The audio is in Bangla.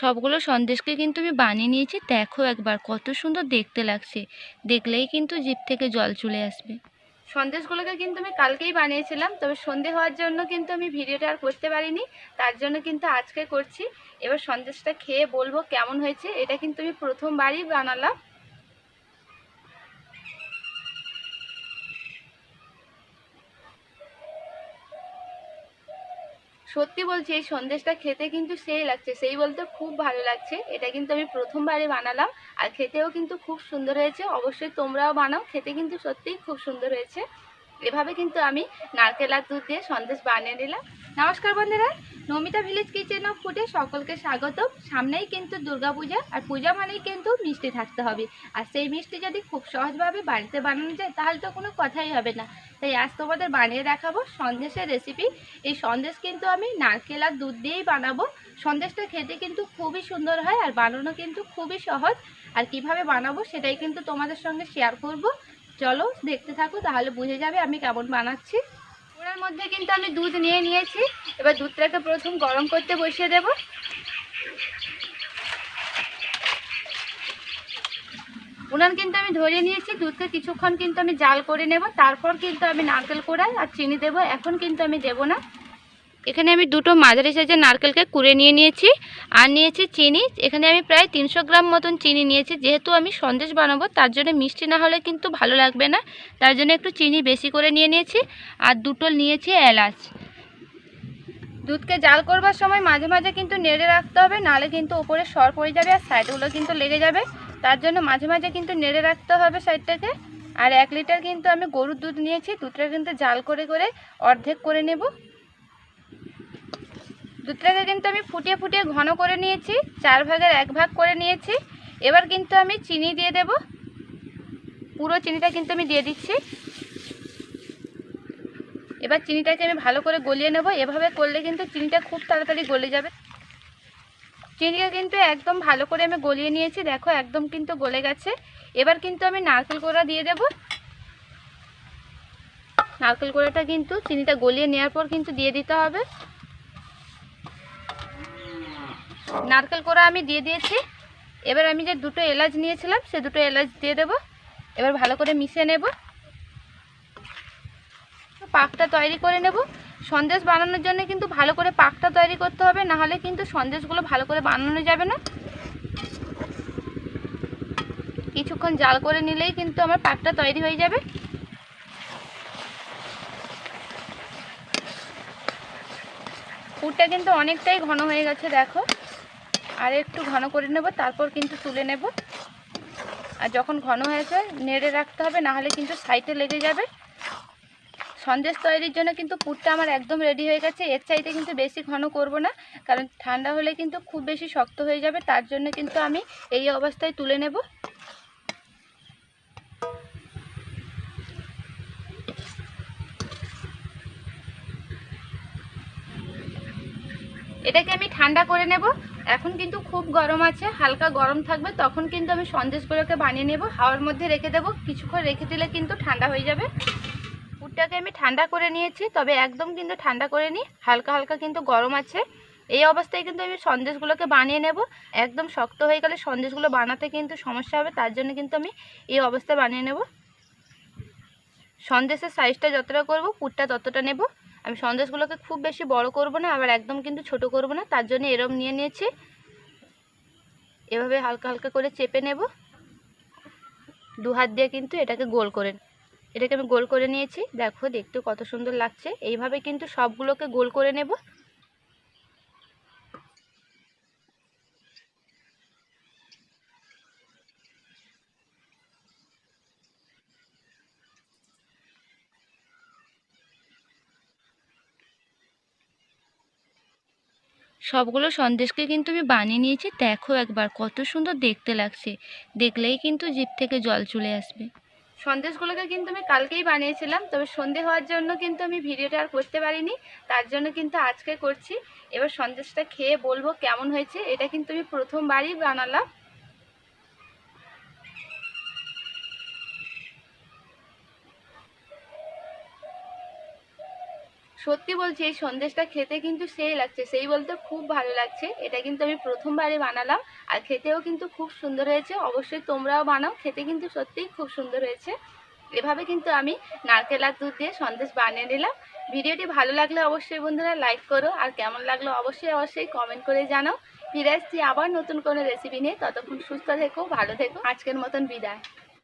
সবগুলো সন্দেশকে কিন্তু আমি বানিয়ে নিয়েছি। দেখো একবার কত সুন্দর দেখতে লাগছে। দেখলেই কিন্তু জিভ থেকে জল চলে আসবে। সন্দেশগুলোকে কিন্তু আমি কালকেই বানিয়েছিলাম, তবে সন্ধে হওয়ার জন্য কিন্তু আমি ভিডিওটা আর করতে পারিনি। তার জন্য কিন্তু আজকে করছি। এবার সন্দেশটা খেয়ে বলব কেমন হয়েছে, এটা কিন্তু আমি প্রথমবারই বানালাম। সত্যি বলছি, এই সন্দেশটা খেতে কিন্তু সেই লাগছে, সেই বলতে খুব ভালো লাগছে। এটা কিন্তু আমি প্রথমবারে বানালাম, আর খেতেও কিন্তু খুব সুন্দর হয়েছে। অবশ্যই তোমরাও বানাও, খেতে কিন্তু সত্যিই খুব সুন্দর হয়েছে। এভাবে কিন্তু আমি নারকেল আর দুধ দিয়ে সন্দেশ বানিয়ে নিলাম। নমস্কার বন্ধুরা, নমিতা ভিলেজ কিচেন অফ ফুডে সকলকে স্বাগত সামনেই কিন্তু দুর্গাপূজা, আর পূজা মানেই কিন্তু মিষ্টি থাকতে হবে। আর সেই মিষ্টি যদি খুব সহজভাবে বাড়িতে বানানো যায়, তাহলে তো কোনো কথাই হবে না। তাই আজ তোমাদের বানিয়ে দেখাবো সন্দেশের রেসিপি এই সন্দেশ কিন্তু আমি নারকেল আর দুধ দিয়েই বানাবো। সন্দেশটা খেতে কিন্তু খুবই সুন্দর হয়, আর বানানো কিন্তু খুবই সহজ। আর কীভাবে বানাবো সেটাই কিন্তু তোমাদের সঙ্গে শেয়ার করব। চলো দেখতে থাকো, তাহলে বুঝে যাবে আমি কেমন বানাচ্ছি। মধ্যে কিন্তু আমি দুধ নিয়ে নিয়েছি। এবার দুধটাকে প্রথম গরম করতে বসিয়ে দেব। উনান কিন্তু আমি ধরে নিয়েছি, দুধকে কিছুক্ষণ কিন্তু আমি জাল করে নেব। তারপর কিন্তু আমি নারকেল কোড়াই আর চিনি দেব। এখন কিন্তু আমি দেব না। এখানে আমি দুটো মাঝারি সাইজের নারকেলকে কুড়ে নিয়ে নিয়েছি আর নিয়েছি চিনি। এখানে আমি প্রায় তিনশো গ্রাম মতন চিনি নিয়েছি। যেহেতু আমি সন্দেশ বানাবো, তার জন্য মিষ্টি না হলে কিন্তু ভালো লাগবে না। তার জন্য একটু চিনি বেশি করে নিয়ে নিয়েছি আর দুটো নিয়েছি এলাচ। দুধকে জাল করবার সময় মাঝে মাঝে কিন্তু নেড়ে রাখতে হবে, নালে কিন্তু ওপরে সর পড়ে যাবে আর সাইডগুলো কিন্তু লেগে যাবে। তার জন্য মাঝে মাঝে কিন্তু নেড়ে রাখতে হবে সাইডটাকে। আর এক লিটার কিন্তু আমি গরুর দুধ নিয়েছি, দুধটা কিন্তু জাল করে করে অর্ধেক করে নেব। দুধটাকে কিন্তু আমি ফুটিয়ে ফুটিয়ে ঘন করে নিয়েছি, চার ভাগের এক ভাগ করে নিয়েছি। এবার কিন্তু আমি চিনি দিয়ে দেব। পুরো চিনিটা কিন্তু আমি দিয়ে দিচ্ছি। এবার চিনিটাকে আমি ভালো করে গলিয়ে নেব। এভাবে করলে কিন্তু চিনিটা খুব তাড়াতাড়ি গলে যাবে। চিনিটা কিন্তু একদম ভালো করে আমি গলিয়ে নিয়েছি। দেখো, একদম কিন্তু গলে গেছে। এবার কিন্তু আমি নারকেল কোড়া দিয়ে দেব। নারকেল কোড়াটা কিন্তু চিনিটা গলিয়ে নেওয়ার পর কিন্তু দিয়ে দিতে হবে। নারকেল কোড়া আমি দিয়ে দিয়েছি। এবার আমি যে দুটো এলাচ নিয়েছিলাম, সে দুটো এলাচ দিয়ে দেব। এবার ভালো করে মিশিয়ে নেব। পাকটা তৈরি করে নেব। সন্দেশ বানানোর জন্য কিন্তু ভালো করে পাকটা তৈরি করতে হবে, না হলে কিন্তু সন্দেশগুলো ভালো করে বানানো যাবে না। কিছুক্ষণ জাল করে নিলেই কিন্তু আমার পাকটা তৈরি হয়ে যাবে। পুরটা কিন্তু অনেকটাই ঘন হয়ে গেছে, দেখো। আর একটু ঘন করে নেব, তারপর কিন্তু তুলে নেব। আর যখন ঘন হয়েছে নেড়ে রাখতে হবে, না হলে কিন্তু সাইডে লেগে যাবে। সন্দেশ তৈরির জন্য কিন্তু পুরটা আমার একদম রেডি হয়ে গেছে। এর চাইতে কিন্তু বেশি ঘন করব না, কারণ ঠান্ডা হলে কিন্তু খুব বেশি শক্ত হয়ে যাবে, তার জন্য কিন্তু আমি এই অবস্থায় তুলে নেব। এটাকে আমি ঠান্ডা করে নেব। এখন কিন্তু খুব গরম আছে, হালকা গরম থাকবে, তখন কিন্তু আমি সন্দেশগুলোকে বানিয়ে নেব, হাওয়ার মধ্যে রেখে দেবো, কিছুক্ষণ রেখে দিলে কিন্তু ঠান্ডা হয়ে যাবে। পুরটাকে আমি ঠান্ডা করে নিয়েছি, তবে একদম কিন্তু ঠান্ডা করে নিই হালকা হালকা কিন্তু গরম আছে। এই অবস্থায় কিন্তু আমি সন্দেশগুলোকে বানিয়ে নেব, একদম শক্ত হয়ে গেলে সন্দেশগুলো বানাতে কিন্তু সমস্যা হবে, তার জন্য কিন্তু আমি এই অবস্থায় বানিয়ে নেব। সন্দেশের সাইজটা যতটা করব, পুরটা ততটা নেব। আমি সন্দেশগুলোকে খুব বেশি বড় করব না, আবার একদম কিন্তু ছোট করব না, তার জন্য এরম নিয়ে নিয়েছি। এভাবে হালকা হালকা করে চেপে নেব। দু হাত দিয়ে কিন্তু এটাকে গোল করে এটাকে আমি গোল করে নিয়েছি। দেখো, দেখতে কত সুন্দর লাগছে। এইভাবে কিন্তু সবগুলোকে গোল করে নেব। সবগুলো সন্দেশকে কিন্তু আমি বানিয়ে নিয়েছি। দেখো একবার, কত সুন্দর দেখতে লাগছে। দেখলেই কিন্তু জিভ থেকে জল চলে আসবে। সন্দেশগুলোকে কিন্তু আমি কালকেই বানিয়েছিলাম, তবে সন্ধে হওয়ার জন্য কিন্তু আমি ভিডিওটা আর করতে পারিনি। তার জন্য কিন্তু আজকে করছি। এবার সন্দেশটা খেয়ে বলব কেমন হয়েছে, এটা কিন্তু আমি প্রথমবারই বানালাম। সত্যি বলছি, এই সন্দেশটা খেতে কিন্তু সেই লাগছে, সেই বলতে খুব ভালো লাগছে। এটা কিন্তু আমি প্রথমবারই বানালাম, আর খেতেও কিন্তু খুব সুন্দর হয়েছে। অবশ্যই তোমরাও বানাও, খেতে কিন্তু সত্যিই খুব সুন্দর হয়েছে। এভাবে কিন্তু আমি নারকেল আর দুধ দিয়ে সন্দেশ বানিয়ে নিলাম। ভিডিওটি ভালো লাগলে অবশ্যই বন্ধুরা লাইক করো, আর কেমন লাগল অবশ্যই অবশ্যই কমেন্ট করে জানাও। ফিরে আসছি আবার নতুন কোনো রেসিপি নিয়ে, ততক্ষণ সুস্থ থেকো, ভালো থেকো, আজকের মতন বিদায়।